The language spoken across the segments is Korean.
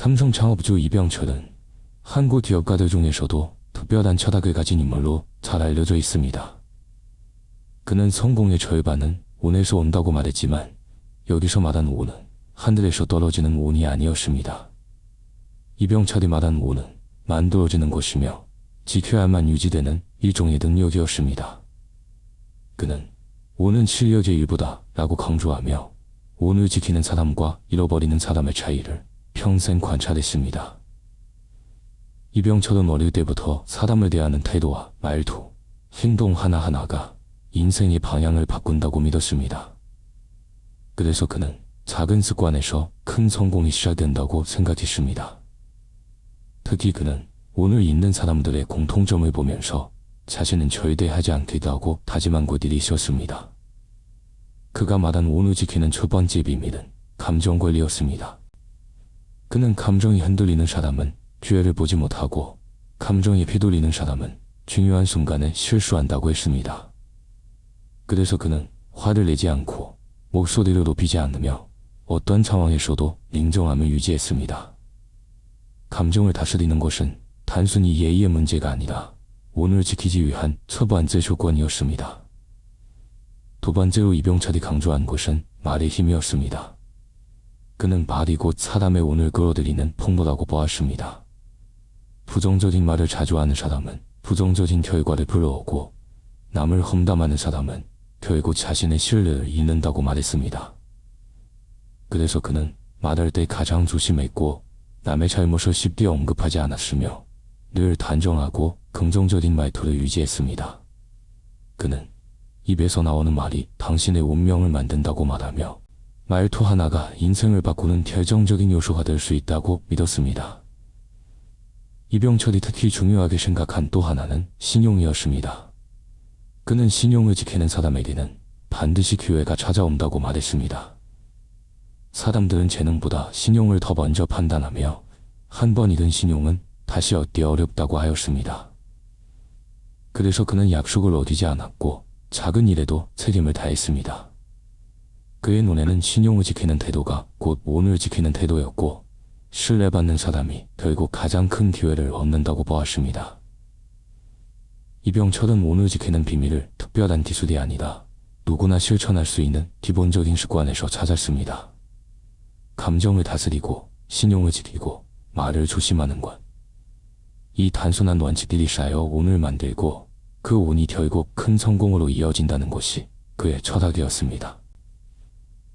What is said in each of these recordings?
삼성 창업주 이병철은 한국 기업가들 중에서도 특별한 철학을 가진 인물로 잘 알려져 있습니다. 그는 성공의 절반은 운에서 온다고 말했지만 여기서 말한 운은 하늘에서 떨어지는 운이 아니었습니다. 이병철이 말한 운은 만들어지는 것이며 지켜야만 유지되는 일종의 능력이었습니다. 그는 운은 실력의 일부다 라고 강조하며 운을 지키는 사람과 잃어버리는 사람의 차이를 평생 관찰했습니다. 이병철은 어릴 때부터 사람을 대하는 태도와 말투, 행동 하나하나가 인생의 방향을 바꾼다고 믿었습니다. 그래서 그는 작은 습관에서 큰 성공이 시작된다고 생각했습니다. 특히 그는 오늘 있는 사람들의 공통점을 보면서 자신은 절대 하지 않겠다고 다짐한 곳들이 있었습니다. 그가 말한 오늘 지키는 첫 번째 비밀은 감정 관리였습니다. 그는 감정이 흔들리는 사람은 기회를 보지 못하고 감정이 휘둘리는 사람은 중요한 순간에 실수한다고 했습니다. 그래서 그는 화를 내지 않고 목소리를 높이지 않으며 어떤 상황에서도 냉정함을 유지했습니다. 감정을 다스리는 것은 단순히 예의의 문제가 아니라 오늘 지키기 위한 첫 번째 조건이었습니다. 두 번째로 이병철이 강조한 것은 말의 힘이었습니다. 그는 말이 곧 사람의 운을 끌어들이는 폭로라고 보았습니다. 부정적인 말을 자주 하는 사람은 부정적인 결과를 불러오고 남을 험담하는 사람은 결국 자신의 신뢰를 잃는다고 말했습니다. 그래서 그는 말할 때 가장 조심했고 남의 잘못을 쉽게 언급하지 않았으며 늘 단정하고 긍정적인 말투를 유지했습니다. 그는 입에서 나오는 말이 당신의 운명을 만든다고 말하며 말투 하나가 인생을 바꾸는 결정적인 요소가 될 수 있다고 믿었습니다. 이병철이 특히 중요하게 생각한 또 하나는 신용이었습니다. 그는 신용을 지키는 사람에게는 반드시 기회가 찾아온다고 말했습니다. 사람들은 재능보다 신용을 더 먼저 판단하며 한 번 잃은 신용은 다시 얻기 어렵다고 하였습니다. 그래서 그는 약속을 어기지 않았고 작은 일에도 책임을 다했습니다. 그의 눈에는 신용을 지키는 태도가 곧 오늘 지키는 태도였고 신뢰받는 사람이 결국 가장 큰 기회를 얻는다고 보았습니다. 이병철은 오늘 지키는 비밀을 특별한 기술이 아니라 누구나 실천할 수 있는 기본적인 습관에서 찾았습니다. 감정을 다스리고 신용을 지키고 말을 조심하는 것. 이 단순한 원칙들이 쌓여 운을 만들고 그 운이 결국 큰 성공으로 이어진다는 것이 그의 철학이었습니다.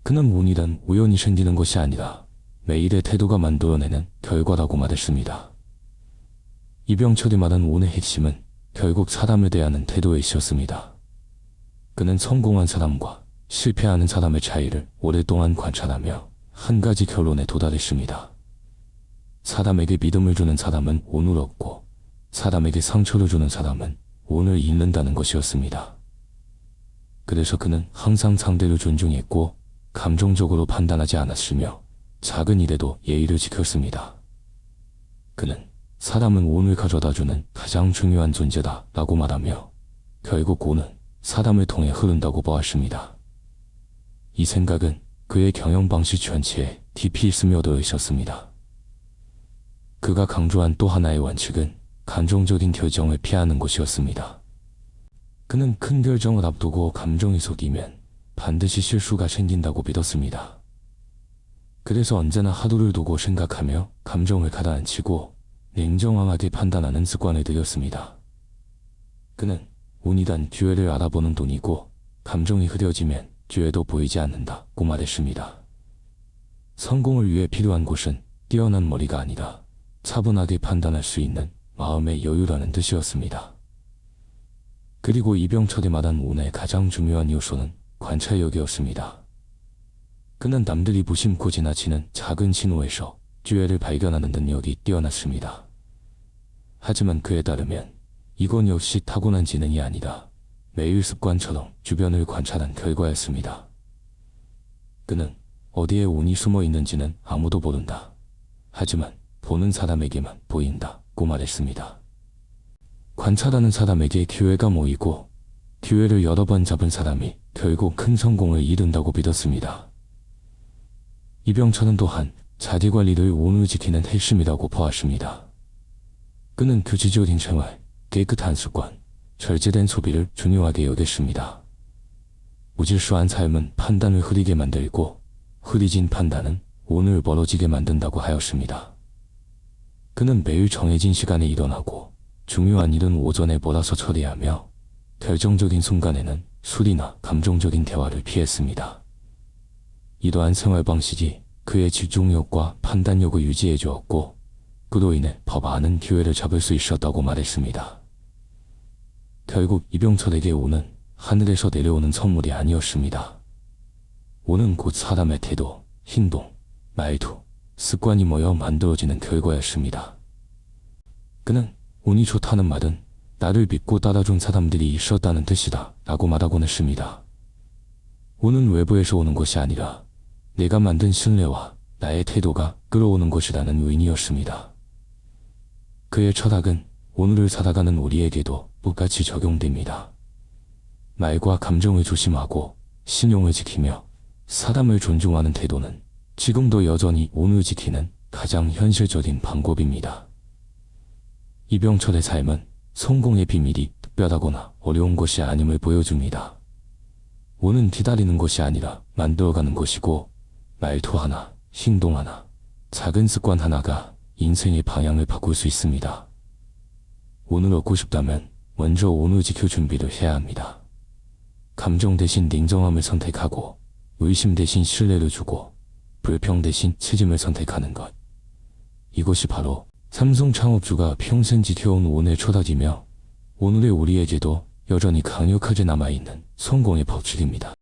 그는 운이란 우연히 생기는 것이 아니라 매일의 태도가 만들어내는 결과라고 말했습니다. 이병철이 말한 운의 핵심은 결국 사람을 대하는 태도에 있었습니다. 그는 성공한 사람과 실패하는 사람의 차이를 오랫동안 관찰하며 한 가지 결론에 도달했습니다. 사람에게 믿음을 주는 사람은 운을 얻고 사람에게 상처를 주는 사람은 운을 잃는다는 것이었습니다. 그래서 그는 항상 상대를 존중했고 감정적으로 판단하지 않았으며 작은 일에도 예의를 지켰습니다. 그는 사람은 운을 가져다주는 가장 중요한 존재다 라고 말하며 결국 운은 사람을 통해 흐른다고 보았습니다. 이 생각은 그의 경영 방식 전체에 깊이 스며들어 있었습니다. 그가 강조한 또 하나의 원칙은 감정적인 결정을 피하는 것이었습니다. 그는 큰 결정을 앞두고 감정이 섞이면 반드시 실수가 생긴다고 믿었습니다. 그래서 언제나 하루를 두고 생각하며 감정을 가라앉히고 냉정하게 판단하는 습관을 들였습니다. 그는 운이란 기회를 알아보는 돈이고 감정이 흐려지면 기회도 보이지 않는다고 말했습니다. 성공을 위해 필요한 것은 뛰어난 머리가 아니라 차분하게 판단할 수 있는 마음의 여유라는 뜻이었습니다. 그리고 이병철이 말한 운의 가장 중요한 요소는 관찰력이었습니다. 그는 남들이 무심코 지나치는 작은 신호에서 기회를 발견하는 능력이 뛰어났습니다. 하지만 그에 따르면 이건 역시 타고난 지능이 아니라 매일 습관처럼 주변을 관찰한 결과였습니다. 그는 어디에 운이 숨어 있는지는 아무도 모른다. 하지만 보는 사람에게만 보인다고 말했습니다. 관찰하는 사람에게 기회가 모이고 기회를 여러 번 잡은 사람이 결국 큰 성공을 이룬다고 믿었습니다. 이병철은 또한 자기 관리를 오늘 지키는 핵심이라고 보았습니다. 그는 규칙적인 생활, 깨끗한 습관, 절제된 소비를 중요하게 여겼습니다. 무질서한 삶은 판단을 흐리게 만들고 흐리진 판단은 오늘 벌어지게 만든다고 하였습니다. 그는 매일 정해진 시간에 일어나고 중요한 일은 오전에 몰아서 처리하며 결정적인 순간에는 술이나 감정적인 대화를 피했습니다. 이러한 생활 방식이 그의 집중력과 판단력을 유지해 주었고 그로 인해 더 많은 기회를 잡을 수 있었다고 말했습니다. 결국 이병철에게 오는 하늘에서 내려오는 선물이 아니었습니다. 오는 곧 사람의 태도, 행동, 말투, 습관이 모여 만들어지는 결과였습니다. 그는 운이 좋다는 말은 나를 믿고 따라준 사람들이 있었다는 뜻이다 라고 말하곤 했습니다. 운은 외부에서 오는 것이 아니라 내가 만든 신뢰와 나의 태도가 끌어오는 것이라는 의미였습니다. 그의 철학은 오늘을 살아가는 우리에게도 똑같이 적용됩니다. 말과 감정을 조심하고 신용을 지키며 사람을 존중하는 태도는 지금도 여전히 오늘 지키는 가장 현실적인 방법입니다. 이병철의 삶은 성공의 비밀이 특별하거나 어려운 것이 아님을 보여줍니다. 오는 기다리는 것이 아니라 만들어가는 것이고 말투 하나, 행동 하나, 작은 습관 하나가 인생의 방향을 바꿀 수 있습니다. 오늘 얻고 싶다면 먼저 오늘 지킬 준비를 해야 합니다. 감정 대신 냉정함을 선택하고 의심 대신 신뢰를 주고 불평 대신 책임을 선택하는 것. 이것이 바로 삼성 창업주가 평생 지켜온 오늘 초다지며 오늘의 우리에게도 여전히 강력하게 남아있는 성공의 법칙입니다.